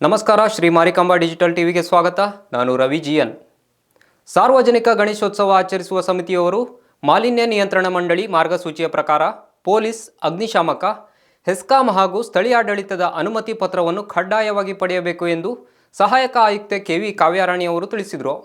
ನಮಸ್ಕಾರ, ಶ್ರೀ ಮಾರಿಕಾಂಬಾ ಡಿಜಿಟಲ್ ಟಿವಿಗೆ ಸ್ವಾಗತ. ನಾನು ರವಿ ಜಿಯನ್ ಸಾರ್ವಜನಿಕ ಗಣೇಶೋತ್ಸವ ಆಚರಿಸುವ ಸಮಿತಿಯವರು ಮಾಲಿನ್ಯ ನಿಯಂತ್ರಣ ಮಂಡಳಿ ಮಾರ್ಗಸೂಚಿಯ ಪ್ರಕಾರ ಪೊಲೀಸ್, ಅಗ್ನಿಶಾಮಕ, ಹೆಸ್ಕಾಂ ಹಾಗೂ ಸ್ಥಳೀಯಾಡಳಿತದ ಅನುಮತಿ ಪತ್ರವನ್ನು ಕಡ್ಡಾಯವಾಗಿ ಪಡೆಯಬೇಕು ಎಂದು ಸಹಾಯಕ ಆಯುಕ್ತೆ ಕೆವಿ ಕಾವ್ಯಾರಾಣಿ ಅವರು ತಿಳಿಸಿದರು.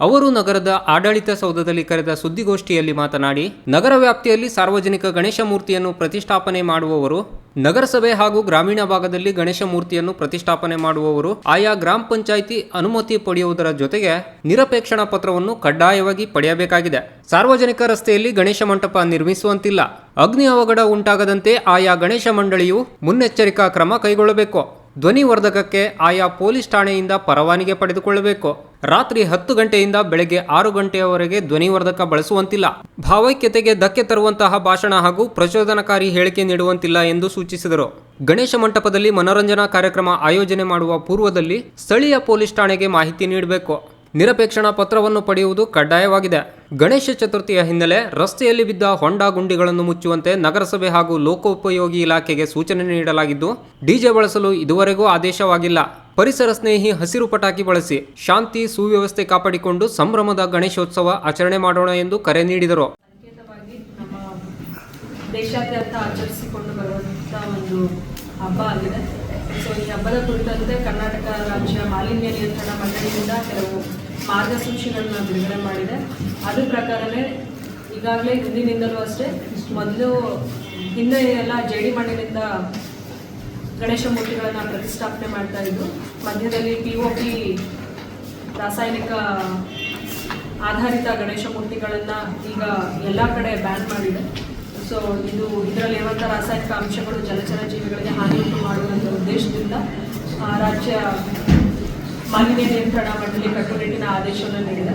ಅವರು ನಗರದ ಆಡಳಿತ ಸೌಧದಲ್ಲಿ ಕರೆದ ಸುದ್ದಿಗೋಷ್ಠಿಯಲ್ಲಿ ಮಾತನಾಡಿ, ನಗರ ವ್ಯಾಪ್ತಿಯಲ್ಲಿ ಸಾರ್ವಜನಿಕ ಗಣೇಶ ಮೂರ್ತಿಯನ್ನು ಪ್ರತಿಷ್ಠಾಪನೆ ಮಾಡುವವರು, ನಗರಸಭೆ ಹಾಗೂ ಗ್ರಾಮೀಣ ಭಾಗದಲ್ಲಿ ಗಣೇಶ ಮೂರ್ತಿಯನ್ನು ಪ್ರತಿಷ್ಠಾಪನೆ ಮಾಡುವವರು, ಆಯಾ ಗ್ರಾಮ ಪಂಚಾಯಿತಿ ಅನುಮತಿ ಪಡೆಯುವುದರ ಜೊತೆಗೆ ನಿರಪೇಕ್ಷಣ ಪತ್ರವನ್ನು ಕಡ್ಡಾಯವಾಗಿ ಪಡೆಯಬೇಕಾಗಿದೆ. ಸಾರ್ವಜನಿಕ ರಸ್ತೆಯಲ್ಲಿ ಗಣೇಶ ಮಂಟಪ ನಿರ್ಮಿಸುವಂತಿಲ್ಲ. ಅಗ್ನಿ ಅವಘಡ ಉಂಟಾಗದಂತೆ ಆಯಾ ಗಣೇಶ ಮಂಡಳಿಯು ಮುನ್ನೆಚ್ಚರಿಕಾ ಕ್ರಮ ಕೈಗೊಳ್ಳಬೇಕು. ಧ್ವನಿವರ್ಧಕಕ್ಕೆ ಆಯಾ ಪೊಲೀಸ್ ಠಾಣೆಯಿಂದ ಪರವಾನಿಗೆ ಪಡೆದುಕೊಳ್ಳಬೇಕು. ರಾತ್ರಿ ಹತ್ತು ಗಂಟೆಯಿಂದ ಬೆಳಗ್ಗೆ ಆರು ಗಂಟೆಯವರೆಗೆ ಧ್ವನಿವರ್ಧಕ ಬಳಸುವಂತಿಲ್ಲ. ಭಾವೈಕ್ಯತೆಗೆ ಧಕ್ಕೆ ತರುವಂತಹ ಭಾಷಣ ಹಾಗೂ ಪ್ರಚೋದನಕಾರಿ ಹೇಳಿಕೆ ನೀಡುವಂತಿಲ್ಲ ಎಂದು ಸೂಚಿಸಿದರು. ಗಣೇಶ ಮಂಟಪದಲ್ಲಿ ಮನೋರಂಜನಾ ಕಾರ್ಯಕ್ರಮ ಆಯೋಜನೆ ಮಾಡುವ ಪೂರ್ವದಲ್ಲಿ ಸ್ಥಳೀಯ ಪೊಲೀಸ್ ಠಾಣೆಗೆ ಮಾಹಿತಿ ನೀಡಬೇಕು. ನಿರಪೇಕ್ಷಣಾ ಪತ್ರವನ್ನು ಪಡೆಯುವುದು ಕಡ್ಡಾಯವಾಗಿದೆ. ಗಣೇಶ ಚತುರ್ಥಿಯ ಹಿನ್ನೆಲೆ ರಸ್ತೆಯಲ್ಲಿ ಬಿದ್ದ ಹೊಂಡ ಗುಂಡಿಗಳನ್ನು ಮುಚ್ಚುವಂತೆ ನಗರಸಭೆ ಹಾಗೂ ಲೋಕೋಪಯೋಗಿ ಇಲಾಖೆಗೆ ಸೂಚನೆ ನೀಡಲಾಗಿದ್ದು, ಡಿಜೆ ಬಳಸಲು ಇದುವರೆಗೂ ಆದೇಶವಾಗಿಲ್ಲ. ಪರಿಸರ ಸ್ನೇಹಿ ಹಸಿರು ಪಟಾಕಿ ಬಳಸಿ ಶಾಂತಿ, ಸುವ್ಯವಸ್ಥೆ ಕಾಪಾಡಿಕೊಂಡು ಸಂಭ್ರಮದ ಗಣೇಶೋತ್ಸವ ಆಚರಣೆ ಮಾಡೋಣ ಎಂದು ಕರೆ ನೀಡಿದರು. ದೇಶಾದ್ಯಂತ ಆಚರಿಸಿಕೊಂಡು ಬರುವಂತಹ ಒಂದು ಹಬ್ಬ ಆಗಿದೆ. ಸೊ ಈ ಹಬ್ಬದ ಕುರಿತಂತೆ ಕರ್ನಾಟಕ ರಾಜ್ಯ ಮಾಲಿನ್ಯ ನಿಯಂತ್ರಣ ಮಂಡಳಿಯಿಂದ ಕೆಲವು ಮಾರ್ಗಸೂಚಿಗಳನ್ನ ಬಿಡುಗಡೆ ಮಾಡಿದೆ. ಅದ್ರ ಪ್ರಕಾರನೇ ಈಗಾಗಲೇ ಹಿಂದಿನಿಂದಲೂ ಅಷ್ಟೇ ಮೊದಲು ಹಿಂದೆ ಎಲ್ಲ ಜೇಡಿ ಮಣ್ಣಿನಿಂದ ಗಣೇಶ ಮೂರ್ತಿಗಳನ್ನು ಪ್ರತಿಷ್ಠಾಪನೆ ಮಾಡ್ತಾ ಇದ್ರು. ಮಧ್ಯದಲ್ಲಿ ಪಿ ಒ ಪಿ ರಾಸಾಯನಿಕ ಆಧಾರಿತ ಗಣೇಶ ಮೂರ್ತಿಗಳನ್ನು ಈಗ ಎಲ್ಲ ಕಡೆ ಬ್ಯಾನ್ ಮಾಡಿದೆ. ಸೊ ಇದು ಇದರಲ್ಲಿರುವಂಥ ರಾಸಾಯನಿಕ ಅಂಶಗಳು ಜಲಚರ ಜೀವಿಗಳಿಗೆ ಹಾನಿಯುಂಟು ಮಾಡುವಂಥ ಉದ್ದೇಶದಿಂದ ರಾಜ್ಯ ಮಾಲಿನ್ಯ ನಿಯಂತ್ರಣ ಮಂಡಳಿ ಕಟ್ಟುನಿಟ್ಟಿನ ಆದೇಶವನ್ನು ನೀಡಿದೆ.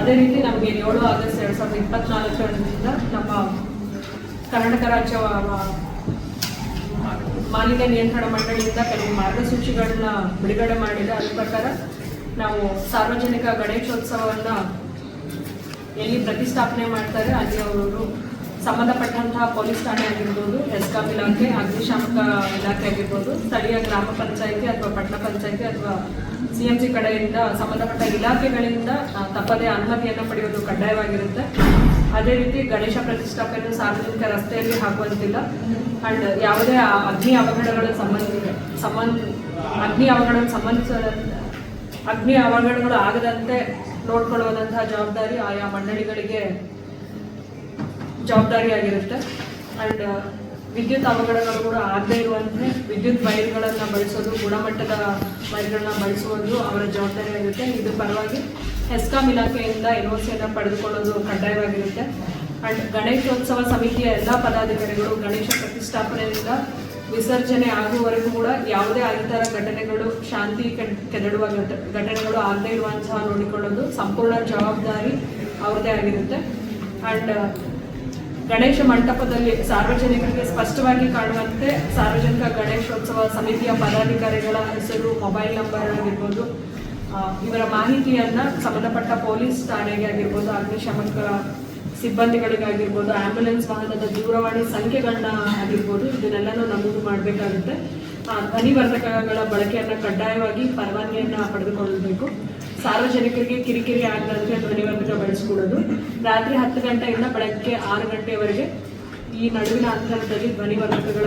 ಅದೇ ರೀತಿ ನಮಗೆ ಏಳು ಆಗಸ್ಟ್ ಎರಡು ಸಾವಿರದ ಇಪ್ಪತ್ನಾಲ್ಕರಿಂದ ನಮ್ಮ ಕರ್ನಾಟಕ ರಾಜ್ಯ ಮಾಲಿನ್ಯ ನಿಯಂತ್ರಣ ಮಂಡಳಿಯಿಂದ ಕೆಲವು ಮಾರ್ಗಸೂಚಿಗಳನ್ನ ಬಿಡುಗಡೆ ಮಾಡಿದೆ. ಅದ್ರ ಪ್ರಕಾರ ನಾವು ಸಾರ್ವಜನಿಕ ಗಣೇಶೋತ್ಸವವನ್ನು ಎಲ್ಲಿ ಪ್ರತಿಷ್ಠಾಪನೆ ಮಾಡ್ತಾರೆ, ಅಲ್ಲಿ ಅವರು ಸಂಬಂಧಪಟ್ಟಂತಹ ಪೊಲೀಸ್ ಠಾಣೆ ಆಗಿರ್ಬೋದು ಎಸ್ಕಾಂ ಇಲಾಖೆ ಅಗ್ನಿಶಾಮಕ ಇಲಾಖೆ ಆಗಿರ್ಬೋದು, ಸ್ಥಳೀಯ ಗ್ರಾಮ ಪಂಚಾಯಿತಿ ಅಥವಾ ಪಟ್ಟಣ ಪಂಚಾಯಿತಿ ಅಥವಾ ಸಿ ಎಂ ಸಿ ಕಡೆಯಿಂದ ಸಂಬಂಧಪಟ್ಟ ಇಲಾಖೆಗಳಿಂದ ತಪ್ಪದೇ ಅನುಮತಿಯನ್ನು ಪಡೆಯುವುದು ಕಡ್ಡಾಯವಾಗಿರುತ್ತೆ. ಅದೇ ರೀತಿ ಗಣೇಶ ಪ್ರತಿಷ್ಠಾಪನೆ ಸಾರ್ವಜನಿಕ ರಸ್ತೆಯಲ್ಲಿ ಹಾಕುವಂತಿಲ್ಲ. ಅಂಡ್ ಯಾವುದೇ ಅಗ್ನಿ ಅವಘಡಗಳ ಸಂಬಂಧ ಸಂಬಂಧ, ಅಗ್ನಿ ಅವಘಡ ಸಂಬಂಧಿಸಿದ ಅಗ್ನಿ ಅವಘಡಗಳು ಆಗದಂತೆ ನೋಡ್ಕೊಳ್ಳುವಂತಹ ಜವಾಬ್ದಾರಿ ಆಯಾ ಮಂಡಳಿಗಳಿಗೆ ಜವಾಬ್ದಾರಿಯಾಗಿರುತ್ತೆ. ಅಂಡ್ ವಿದ್ಯುತ್ ಅವಘಡಗಳು ಕೂಡ ಆಗದೇ ಇರುವಂತೆ ವಿದ್ಯುತ್ ವೈರ್ಗಳನ್ನು ಬಳಸೋದು, ಗುಣಮಟ್ಟದ ವೈರ್ಗಳನ್ನ ಬಳಸುವುದು ಅವರ ಜವಾಬ್ದಾರಿ ಜವಾಬ್ದಾರಿಯಾಗಿರುತ್ತೆ. ಇದು ಪರವಾಗಿ ಹೆಸ್ಕಾಂ ಇಲಾಖೆಯಿಂದ ಎನ್ ಒ ಸಿಯನ್ನು ಪಡೆದುಕೊಳ್ಳೋದು ಕಡ್ಡಾಯವಾಗಿರುತ್ತೆ. ಅಂಡ್ ಗಣೇಶೋತ್ಸವ ಸಮಿತಿಯ ಎಲ್ಲ ಪದಾಧಿಕಾರಿಗಳು ಗಣೇಶ ಪ್ರತಿಷ್ಠಾಪನೆಯಿಂದ ವಿಸರ್ಜನೆ ಆಗುವವರೆಗೂ ಕೂಡ ಯಾವುದೇ ಅಹಿತರ ಘಟನೆಗಳು ಶಾಂತಿ ಕೆದಡುವ ಘಟನೆಗಳು ಆಗದೇ ಇರುವಂತಹ ನೋಡಿಕೊಳ್ಳೋದು ಸಂಪೂರ್ಣ ಜವಾಬ್ದಾರಿ ಅವರದೇ ಆಗಿರುತ್ತೆ. ಅಂಡ್ ಗಣೇಶ ಮಂಟಪದಲ್ಲಿ ಸಾರ್ವಜನಿಕರಿಗೆ ಸ್ಪಷ್ಟವಾಗಿ ಕಾಣುವಂತೆ ಸಾರ್ವಜನಿಕ ಗಣೇಶೋತ್ಸವ ಸಮಿತಿಯ ಪದಾಧಿಕಾರಿಗಳ ಹೆಸರು, ಮೊಬೈಲ್ ನಂಬರ್ ಆಗಿರ್ಬೋದು ಇವರ ಮಾಹಿತಿಯನ್ನ ಸಂಬಂಧಪಟ್ಟ ಪೊಲೀಸ್ ಠಾಣೆಗೆ ಆಗಿರ್ಬೋದು, ಅಗ್ನಿಶಾಮಕ ಸಿಬ್ಬಂದಿಗಳಿಗಾಗಿರ್ಬೋದು, ಆಂಬ್ಯುಲೆನ್ಸ್ ವಾಹನದ ದೂರವಾಣಿ ಸಂಖ್ಯೆಗಳನ್ನ ಆಗಿರ್ಬೋದು, ಇದನ್ನೆಲ್ಲನೂ ನಮೂದು ಮಾಡಬೇಕಾಗುತ್ತೆ. ಧ್ವನಿವರ್ಧಕಗಳ ಬಳಕೆಯನ್ನು ಕಡ್ಡಾಯವಾಗಿ ಪರವಾನಗಿಯನ್ನು ಪಡೆದುಕೊಳ್ಳಬೇಕು ಸಾರ್ವಜನಿಕರಿಗೆ ಕಿರಿಕಿರಿ ಆಗದಂತೆ ಧ್ವನಿವರ್ಧಕ ಬಳಸಿಕೊಡೋದು ರಾತ್ರಿ ಹತ್ತು ಗಂಟೆಯಿಂದ ಬೆಳಗ್ಗೆ ಆರು ಗಂಟೆವರೆಗೆ ಈ ನಡುವಿನ ಅಂತರದಲ್ಲಿ ಧ್ವನಿವರ್ಧಕಗಳ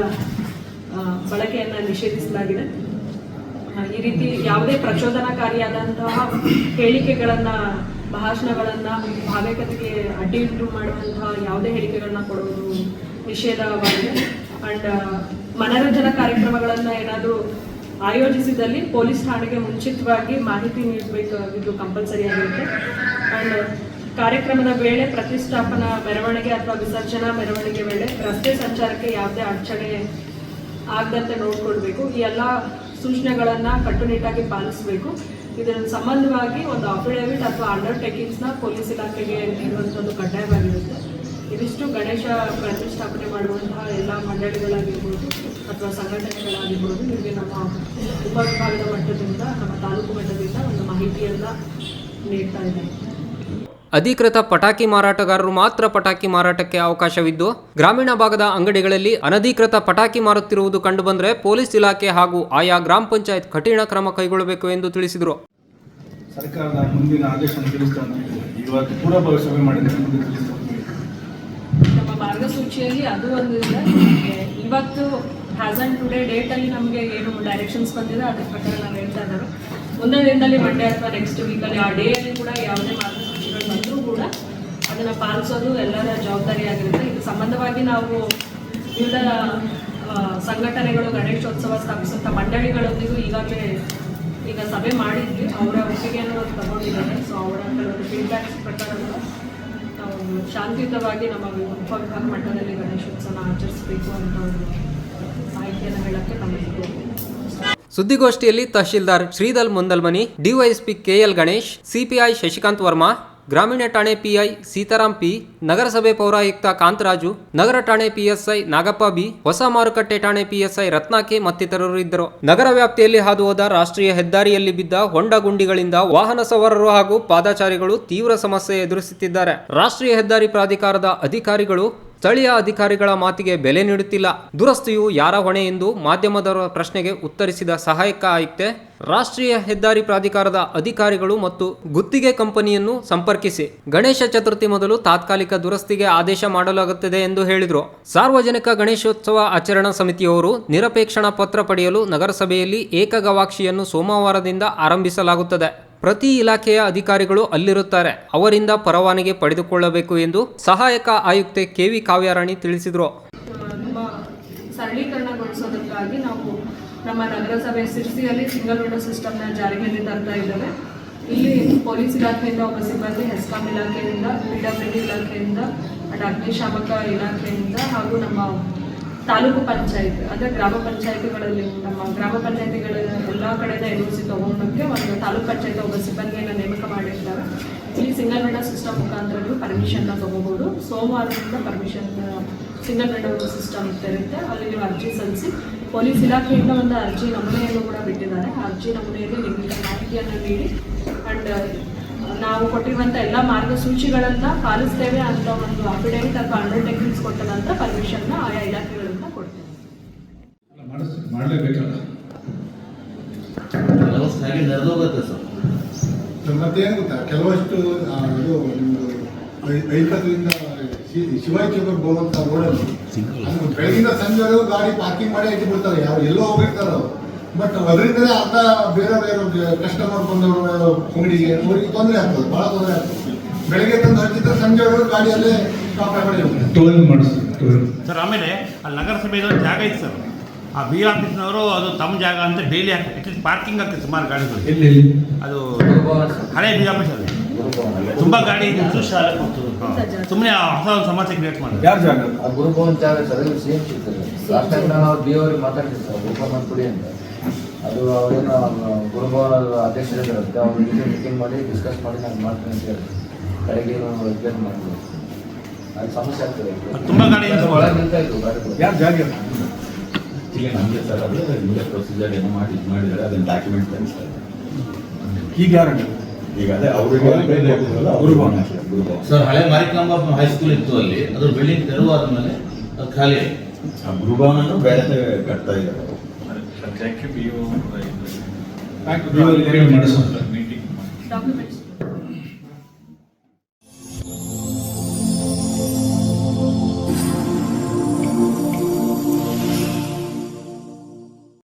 ಬಳಕೆಯನ್ನು ನಿಷೇಧಿಸಲಾಗಿದೆ. ಈ ರೀತಿ ಯಾವುದೇ ಪ್ರಚೋದನಕಾರಿಯಾದಂತಹ ಹೇಳಿಕೆಗಳನ್ನ, ಭಾಷಣಗಳನ್ನ ಭಾವೈಕ್ಯತೆಗೆ ಅಡ್ಡಿ ಉಂಟು ಮಾಡುವಂತಹ ಯಾವುದೇ ಹೇಳಿಕೆಗಳನ್ನ ಕೊಡುವುದು ನಿಷೇಧವಾಗಿದೆ. ಅಂಡ್ ಮನರಂಜನಾ ಕಾರ್ಯಕ್ರಮಗಳನ್ನ ಏನಾದರೂ ಆಯೋಜಿಸಿದಲ್ಲಿ ಪೊಲೀಸ್ ಠಾಣೆಗೆ ಮುಂಚಿತವಾಗಿ ಮಾಹಿತಿ ನೀಡಬೇಕಾಗಿದ್ದು ಕಂಪಲ್ಸರಿ ಆಗಿರುತ್ತೆ ಅಂಡ್ ಕಾರ್ಯಕ್ರಮದ ವೇಳೆ ಪ್ರತಿಷ್ಠಾಪನಾ ಮೆರವಣಿಗೆ ಅಥವಾ ವಿಸರ್ಜನಾ ಮೆರವಣಿಗೆ ವೇಳೆ ರಸ್ತೆ ಸಂಚಾರಕ್ಕೆ ಯಾವುದೇ ಅಡಚಣೆ ಆಗದಂತೆ ನೋಡಿಕೊಳ್ಬೇಕು. ಈ ಎಲ್ಲ ಸೂಚನೆಗಳನ್ನು ಕಟ್ಟುನಿಟ್ಟಾಗಿ ಪಾಲಿಸಬೇಕು. ಇದರ ಸಂಬಂಧವಾಗಿ ಒಂದು ಅಫಿಡೇವಿಟ್ ಅಥವಾ ಅಂಡರ್ಟೇಕಿಂಗ್ಸ್ನ ಪೊಲೀಸ್ ಇಲಾಖೆಗೆ ನೀಡುವಂಥದ್ದು ಕಡ್ಡಾಯವಾಗಿರುತ್ತೆ. ಇದಿಷ್ಟು ಗಣೇಶ ಪ್ರತಿಷ್ಠಾಪನೆ ಮಾಡುವಂತಹ ಎಲ್ಲ ಮಂಡಳಿಗಳಾಗಿರ್ಬೋದು ಅಥವಾ ಸಂಘಟನೆಗಳಾಗಿರ್ಬೋದು ನಿಮಗೆ ನಮ್ಮ ಉಪವಿಭಾಗದ ಮಟ್ಟದಿಂದ ನಮ್ಮ ತಾಲೂಕು ಮಟ್ಟದಿಂದ ಒಂದು ಮಾಹಿತಿಯನ್ನು ನೀಡ್ತಾ ಇದೆ ಅಧಿಕೃತ ಪಟಾಕಿ ಮಾರಾಟಗಾರರು ಮಾತ್ರ ಪಟಾಕಿ ಮಾರಾಟಕ್ಕೆ ಅವಕಾಶವಿದ್ದು ಗ್ರಾಮೀಣ ಭಾಗದ ಅಂಗಡಿಗಳಲ್ಲಿ ಅನಧಿಕೃತ ಪಟಾಕಿ ಮಾರುತ್ತಿರುವುದು ಕಂಡುಬಂದರೆ ಪೊಲೀಸ್ ಇಲಾಖೆ ಹಾಗೂ ಆಯಾ ಗ್ರಾಮ ಪಂಚಾಯತ್ ಕಠಿಣ ಕ್ರಮ ಕೈಗೊಳ್ಳಬೇಕು ಎಂದು ತಿಳಿಸಿದರು. ಸರ್ಕಾರದ ಮುಂದಿನ ಆದೇಶವನ್ನು ತಿಳಿಸ್ತಾ ಇವತ್ತು ಪೂರ್ವಭಾವಿ ಸಭೆ ಮಾಡಿದ್ರೆ ಮುಂದೆ ತಿಳಿಸ್ತಾ ನಮ್ಮ ಮಾರ್ಗಸೂಚಿಯಲ್ಲಿ ಅದು ಒಂದು ಇದೆ. ಇವತ್ತು ಹ್ಯಾಸ್ ಆನ್ ಟುಡೇ ಡೇಟಲ್ಲಿ ನಮಗೆ ಏನು ಡೈರೆಕ್ಷನ್ಸ್ ಬಂದಿದೆ, ಅದ್ರ ಪ್ರಕಾರ ನಾವು ಹೇಳ್ತಾ ಇದ್ದಾರೆ. ಮುಂದಿನ ದಿನದಲ್ಲಿ ಮಂಡೇ ಅಥವಾ ನೆಕ್ಸ್ಟ್ ವೀಕಲ್ಲಿ ಆ ಡೇಯಲ್ಲಿ ಕೂಡ ಯಾವುದೇ ಮಾರ್ಗಸೂಚಿಗಳು ಬಂದರೂ ಕೂಡ ಅದನ್ನು ಪಾಲಿಸೋದು ಎಲ್ಲರ ಜವಾಬ್ದಾರಿಯಾಗಿರುತ್ತೆ. ಇದು ಸಂಬಂಧವಾಗಿ ನಾವು ವಿವಿಧ ಸಂಘಟನೆಗಳು, ಗಣೇಶೋತ್ಸವ ಸ್ಥಾಪಿಸುವಂಥ ಮಂಡಳಿಗಳೊಂದಿಗೂ ಈಗಾಗಲೇ ಈಗ ಸಭೆ ಮಾಡಿದ್ವಿ. ಅವರ ಒಪ್ಪಿಗೆಯನ್ನು ತಗೊಂಡಿದ್ದಾರೆ. ಸೊ ಅವರ ಫೀಡ್ಬ್ಯಾಕ್ಸ್ ಪ್ರಕಾರ ಶಾಂತಿಯುತವಾಗಿ ನಮ್ಮ ಉಪವಿಭಾಗ ಮಟ್ಟದಲ್ಲಿ ಗಣೇಶೋತ್ಸವ ಆಚರಿಸಬೇಕು ಅಂತ ಒಂದು ಮಾಹಿತಿಯನ್ನು ಹೇಳಕ್ಕೆ ನಮಗೆ ಸುದ್ದಿಗೋಷ್ಠಿಯಲ್ಲಿ tahsildar Shridhar Mundalmani, DYSP KL Ganesh, CPI Shashikant Varma ಗ್ರಾಮೀಣ ಠಾಣೆ ಪಿಐ ಸೀತಾರಾಮ್ ಪಿ, ನಗರಸಭೆ ಪೌರಾಯುಕ್ತ ಕಾಂತರಾಜು, ನಗರ ಠಾಣೆ ಪಿಎಸ್ಐ ನಾಗಪ್ಪ ಬಿ, ಹೊಸ ಮಾರುಕಟ್ಟೆ ಠಾಣೆ ಪಿಎಸ್ಐ ರತ್ನಾಕೆ ಮತ್ತಿತರರು ಇದ್ದರು. ನಗರ ವ್ಯಾಪ್ತಿಯಲ್ಲಿ ಹಾದು ಹೋದ ರಾಷ್ಟ್ರೀಯ ಹೆದ್ದಾರಿಯಲ್ಲಿ ಬಿದ್ದ ಹೊಂಡ ಗುಂಡಿಗಳಿಂದ ವಾಹನ ಸವಾರರು ಹಾಗೂ ಪಾದಾಚಾರಿಗಳು ತೀವ್ರ ಸಮಸ್ಯೆ ಎದುರಿಸುತ್ತಿದ್ದಾರೆ. ರಾಷ್ಟ್ರೀಯ ಹೆದ್ದಾರಿ ಪ್ರಾಧಿಕಾರದ ಅಧಿಕಾರಿಗಳು ಸ್ಥಳೀಯ ಅಧಿಕಾರಿಗಳ ಮಾತಿಗೆ ಬೆಲೆ ನೀಡುತ್ತಿಲ್ಲ. ದುರಸ್ತಿಯು ಯಾರ ಹೊಣೆ ಎಂದು ಮಾಧ್ಯಮದವರ ಪ್ರಶ್ನೆಗೆ ಉತ್ತರಿಸಿದ ಸಹಾಯಕ ಆಯುಕ್ತೆ, ರಾಷ್ಟ್ರೀಯ ಹೆದ್ದಾರಿ ಪ್ರಾಧಿಕಾರದ ಅಧಿಕಾರಿಗಳು ಮತ್ತು ಗುತ್ತಿಗೆ ಕಂಪನಿಯನ್ನು ಸಂಪರ್ಕಿಸಿ. ಗಣೇಶ ಚತುರ್ಥಿ ಮೊದಲು ತಾತ್ಕಾಲಿಕ ದುರಸ್ತಿಗೆ ಆದೇಶ ಮಾಡಲಾಗುತ್ತದೆ ಎಂದು ಹೇಳಿದರು. ಸಾರ್ವಜನಿಕ ಗಣೇಶೋತ್ಸವ ಆಚರಣಾ ಸಮಿತಿಯವರು ನಿರಪೇಕ್ಷಣ ಪತ್ರ ಪಡೆಯಲು ನಗರಸಭೆಯಲ್ಲಿ ಏಕಗವಾಕ್ಷಿಯನ್ನು ಸೋಮವಾರದಿಂದ ಆರಂಭಿಸಲಾಗುತ್ತದೆ. ಪ್ರತಿ ಇಲಾಖೆಯ ಅಧಿಕಾರಿಗಳು ಅಲ್ಲಿರುತ್ತಾರೆ. ಅವರಿಂದ ಪರವಾನಗಿ ಪಡೆದುಕೊಳ್ಳಬೇಕು ಎಂದು ಸಹಾಯಕ ಆಯುಕ್ತೆ ಕೆವಿ ಕಾವ್ಯಾರಾಣಿ ತಿಳಿಸಿದರು. ಸರಳೀಕರಣಗೊಳಿಸೋದಕ್ಕಾಗಿ ನಾವು ನಮ್ಮ ನಗರಸಭೆ ಸಿರ್ಸಿಯಲ್ಲಿ ಸಿಂಗಲ್ ವಿಂಡೋ ಸಿಸ್ಟಮ್ನ ಜಾರಿಗೆ ತರ್ತಾ ಇದ್ದೇವೆ. ಇಲ್ಲಿ ಪೊಲೀಸ್ ಇಲಾಖೆಯಿಂದ, ಒಬ್ಬ ಸಿಬ್ಬಂದಿ ಹೆಸ್ಕಾಂ ಇಲಾಖೆಯಿಂದ, ಪಿ ಇಲಾಖೆಯಿಂದ ಅಂಡ್ ಅಗ್ನಿಶಾಮಕ ಇಲಾಖೆಯಿಂದ ಹಾಗೂ ನಮ್ಮ ತಾಲೂಕು ಪಂಚಾಯತ್, ಅಂದರೆ ಗ್ರಾಮ ಪಂಚಾಯಿತಿಗಳಲ್ಲಿ ನಮ್ಮ ಗ್ರಾಮ ಪಂಚಾಯತಿಗಳ ಎಲ್ಲ ಕಡೆಯಿಂದ ಎನ್ ಸಿ ತೊಗೊಂಡೋಕ್ಕೆ ಒಂದು ತಾಲೂಕು ಪಂಚಾಯತ್ ಒಬ್ಬ ಸಿಬ್ಬಂದಿಯನ್ನು ನೇಮಕ ಮಾಡಿರ್ತಾರೆ. ಇಲ್ಲಿ ಸಿಂಗಲ್ ವಿಂಡೋ ಸಿಸ್ಟಮ್ ಮುಖಾಂತರ ಪರ್ಮಿಷನ್ನ ತೊಗೋಬೋದು. ಸೋಮವಾರದಿಂದ ಪರ್ಮಿಷನ್ ಸಿಂಗಲ್ ವಿಂಡೋ ಸಿಸ್ಟಮ್ ಇರುತ್ತೆ. ಅಲ್ಲಿ ನೀವು ಅರ್ಜಿ ಸಲ್ಲಿಸಿ, ಪೊಲೀಸ್ ಇಲಾಖೆಯಿಂದ ಒಂದು ಅರ್ಜಿ ನಮೂನೆಯನ್ನು ಕೂಡ ಬಿಟ್ಟಿದ್ದಾರೆ. ಆ ಅರ್ಜಿ ನಮೂನೆಯಲ್ಲಿ ನಿಮಗೆ ಮಾಹಿತಿಯನ್ನು ನೀಡಿ ಆ್ಯಂಡ್ ನಾವು ಕೊಟ್ಟಿರುವಂಥ ಎಲ್ಲ ಮಾರ್ಗಸೂಚಿಗಳನ್ನ ಪಾಲಿಸ್ತೇವೆ ಅಂತ ಒಂದು ಅಫಿಡೇವಿಟ್ ಅಥವಾ ಅಂಡರ್ಟೇಕಿಂಗ್ಸ್ ಕೊಟ್ಟ ನಂತರ ಪರ್ಮಿಷನ್ನ ಆಯಾ ಇಲಾಖೆಗಳಿಂದ ಕೊಡ್ತೇವೆ. ಮಾಡಲೇಬೇಕಲ್ಲ? ಸರ್. ಮತ್ತೇನು ಗೊತ್ತಾ? ಕೆಲವಷ್ಟು ಇದು ಐಕತ್ರಿಂದ ಶಿವಾಜಿ ಚೌಕ ಹೋಗುವಂಥ ರೋಡಲ್ಲಿ ಅಲ್ಲಿ ಬೆಳಗಿನ ಸಂಜೆವರೆಗೂ ಗಾಡಿ ಪಾರ್ಕಿಂಗ್ ಮಾಡಿ ಇಟ್ಟು ಬಿಡ್ತಾರೆ ಯಾರು ಎಲ್ಲೋ ಹೋಗಿರ್ತಾರೋ ಬಟ್ ಅದರಿಂದಲೇ ಅರ್ಧ ಬೇರೆ ಬೇರೆ ಕಸ್ಟಮರ್ ಬಂದವರು ಅಂಗಡಿಗೆ ಅವರಿಗೆ ತೊಂದರೆ ಆಗ್ತದೆ ಭಾಳ ತೊಂದರೆ ಆಗ್ತದೆ. ಬೆಳಗ್ಗೆ ತಂದು ಹಚ್ಚಿದ್ರೆ ಸಂಜೆವರೆಗೂ ಗಾಡಿಯಲ್ಲೇ ಸ್ಟಾಪ್ ಮಾಡಿ ಟೋಲ್ ಸರ್ ಆಮೇಲೆ ಅಲ್ಲಿ ನಗರಸಭೆಗೆ ಒಂದು ಜಾಗ ಇತ್ತು ಸರ್. ಆ ಬಿ ಆಫೀಸ್ನವರು ಅದು ತಮ್ಮ ಜಾಗ ಅಂತ ಡೈಲಿ ಹಾಕಿ ಅಟ್ಲೀಸ್ಟ್ ಪಾರ್ಕಿಂಗ್ ಆಗ್ತದೆ ಸುಮಾರು ಗಾಡಿಗಳು. ಎಲ್ಲಿ ಅದು ಹಳೆ ಬಿ ಆಫೀಸ್ ಅಲ್ಲಿ ತುಂಬ ಗಾಡಿ ಸುಮ್ಮನೆ ಹೊಸ ಒಂದು ಸಮಸ್ಯೆ ಕ್ರಿಯೇಟ್ ಮಾಡಿದ್ರು. ಯಾರ ಜಾಗ? ಗುರುಭವನ್ ಜಾಗ ಸರ್ ಸೇಮ್ ಸಿಗ್ತದೆ ಲಾಸ್ಟ್ ಟೈಮ್ ನಾವು ಬಿ ಅವ್ರಿಗೆ ಮಾತಾಡ್ತೀವಿ ಸರ್ ಗುರುಭವನ್ ಪುಡಿ ಅಂತ. ಅದು ಅವರೇನು ಗುರುಭವನ ಅಧ್ಯಕ್ಷರಿರುತ್ತೆ ಅವ್ರ ಜೊತೆ ಮೀಟಿಂಗ್ ಮಾಡಿ ಡಿಸ್ಕಸ್ ಮಾಡಿ ನಾನು ಮಾಡ್ತೀನಿ ಅಂತ ಹೇಳಿ ಕಡೆಗೆ ಏನು ರಿಪೇರ್ ಮಾಡ್ತೀವಿ ಅದು ಸಮಸ್ಯೆ ಆಗ್ತದೆ ಅದು ತುಂಬಾ ಗಾಡಿ ಇದೆ. ಒಳಗೆ ಇತ್ತು ಗಾಡಿಗಳು ಜಾಗ ಈಗ ನಮಗೆ ಸರ್ ಅದು ನಿಮಗೆ ಪ್ರೊಸೀಜರ್ ಏನೋ ಮಾಡಿ ಇದು ಮಾಡಿದ್ದಾರೆ ಅದನ್ನ ಡಾಕ್ಯುಮೆಂಟ್ ಕಳಿಸ್ತಾರೆ ಈಗ ಯಾರ ಈಗ ಅದೇ ಅವರಿಗೆ ಗುರುಭವನ. ಸರ್ ಹಳೆ ಮಾರಿಕಾಂಬ ಹೈಸ್ಕೂಲ್ ಇತ್ತು ಅಲ್ಲಿ. ಅದ್ರ ಬಿಲ್ಡಿಂಗ್ ತೆರವಾದ ಮೇಲೆ ಅದು ಖಾಲಿ ಆಯ್ತು. ಆ ಗುರುಭವನನ್ನು ಬೇರೆ ಕಟ್ತಾ ಇದ್ದಾರೆ. ಅವರು. ಮಾಡಿಸೋಣ ಡಾಕ್ಯುಮೆಂಟ್ಸ್